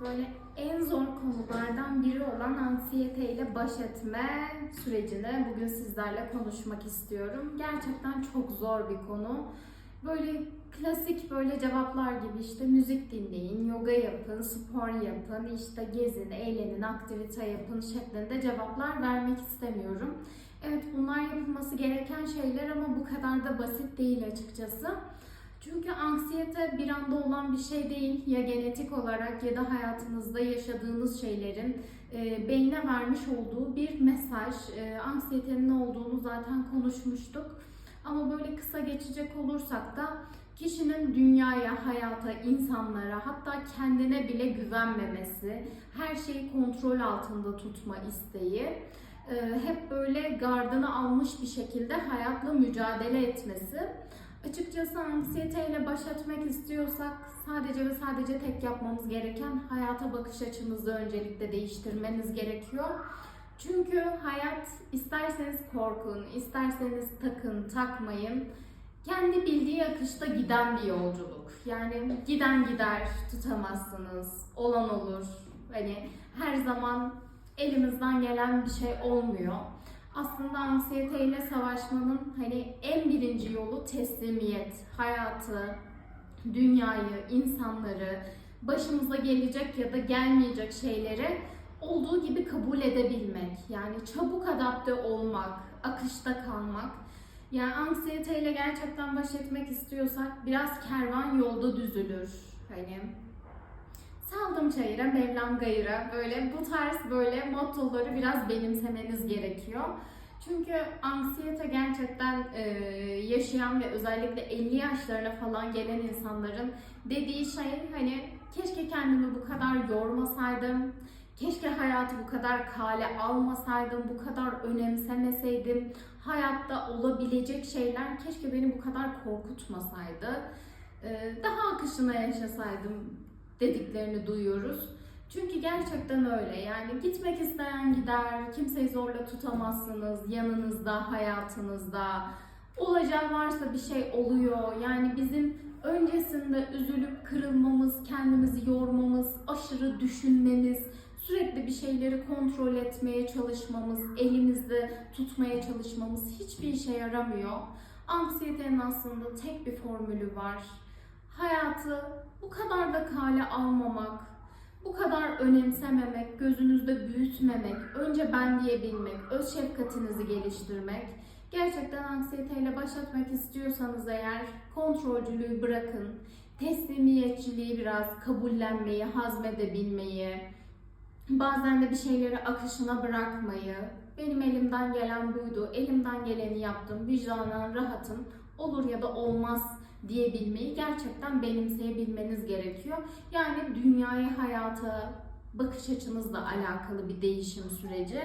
böyle en zor konulardan biri olan anksiyete ile baş etme sürecini bugün sizlerle konuşmak istiyorum. Gerçekten çok zor bir konu. Böyle klasik böyle cevaplar gibi işte müzik dinleyin, yoga yapın, spor yapın, işte gezin, eğlenin, aktivite yapın şeklinde cevaplar vermek istemiyorum. Evet bunlar yapılması gereken şeyler ama bu kadar da basit değil açıkçası. Çünkü anksiyete bir anda olan bir şey değil. Ya genetik olarak ya da hayatınızda yaşadığınız şeylerin e, beyne vermiş olduğu bir mesaj. E, anksiyetenin ne olduğunu zaten konuşmuştuk. Ama böyle kısa geçecek olursak da kişinin dünyaya, hayata, insanlara hatta kendine bile güvenmemesi, her şeyi kontrol altında tutma isteği, e, hep böyle gardını almış bir şekilde hayatla mücadele etmesi. Açıkçası anksiyeteyle baş etmek istiyorsak sadece ve sadece tek yapmamız gereken hayata bakış açınızı öncelikle değiştirmeniz gerekiyor. Çünkü hayat isterseniz korkun, isterseniz takın, takmayın. Kendi bildiği akışta giden bir yolculuk. Yani giden gider, tutamazsınız, olan olur. Hani her zaman elimizden gelen bir şey olmuyor. Aslında anksiyeteyle savaşmanın hani en birinci yolu teslimiyet, hayatı, dünyayı, insanları, başımıza gelecek ya da gelmeyecek şeyleri olduğu gibi kabul edebilmek. Yani çabuk adapte olmak, akışta kalmak. Yani anksiyeteyle gerçekten baş etmek istiyorsak biraz kervan yolda düzülür. Hani saldım çayıra, Mevlam gayıra. Böyle bu tarz böyle mottoları biraz benimsemeniz gerekiyor. Çünkü anksiyete gerçekten e, yaşayan ve özellikle 50 yaşlarına falan gelen insanların dediği şey hani keşke kendimi bu kadar yormasaydım, keşke hayatı bu kadar kale almasaydım, bu kadar önemsemeseydim, hayatta olabilecek şeyler keşke beni bu kadar korkutmasaydı, e, daha akışına yaşasaydım dediklerini duyuyoruz. Çünkü gerçekten öyle. Yani gitmek isteyen gider, kimseyi zorla tutamazsınız yanınızda, hayatınızda. Olacağı varsa bir şey oluyor. Yani bizim öncesinde üzülüp kırılmamız, kendimizi yormamız, aşırı düşünmemiz, sürekli bir şeyleri kontrol etmeye çalışmamız, elimizde tutmaya çalışmamız hiçbir işe yaramıyor. Anksiyetenin aslında tek bir formülü var. Hayatı bu kadar da kale almamak, bu kadar önemsememek, gözünüzde büyütmemek, önce ben diyebilmek, öz şefkatinizi geliştirmek. Gerçekten anksiyeteyle baş etmek istiyorsanız eğer kontrolcülüğü bırakın. Teslimiyetçiliği biraz kabullenmeyi, hazmedebilmeyi, bazen de bir şeyleri akışına bırakmayı. Benim elimden gelen buydu, elimden geleni yaptım, vicdanen rahatım, olur ya da olmaz diyebilmeyi gerçekten benimseyebilmeniz gerekiyor. Yani dünyaya, hayata, bakış açınızla alakalı bir değişim süreci.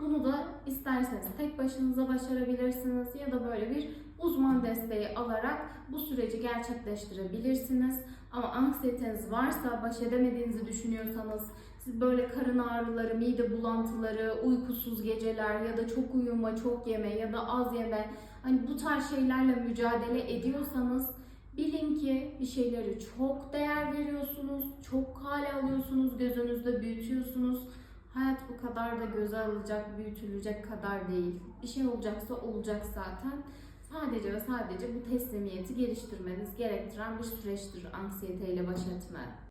Bunu da isterseniz tek başınıza başarabilirsiniz ya da böyle bir uzman desteği alarak bu süreci gerçekleştirebilirsiniz. Ama anksiyeteniz varsa, baş edemediğinizi düşünüyorsanız, böyle karın ağrıları, mide bulantıları, uykusuz geceler ya da çok uyuma, çok yeme ya da az yeme hani bu tarz şeylerle mücadele ediyorsanız bilin ki bir şeyleri çok değer veriyorsunuz, çok hale alıyorsunuz, gözünüzde büyütüyorsunuz. Hayat bu kadar da göze alacak, büyütülecek kadar değil. Bir şey olacaksa olacak zaten. Sadece ve sadece bu teslimiyeti geliştirmeniz gerektiren bir süreçtir anksiyeteyle baş etme.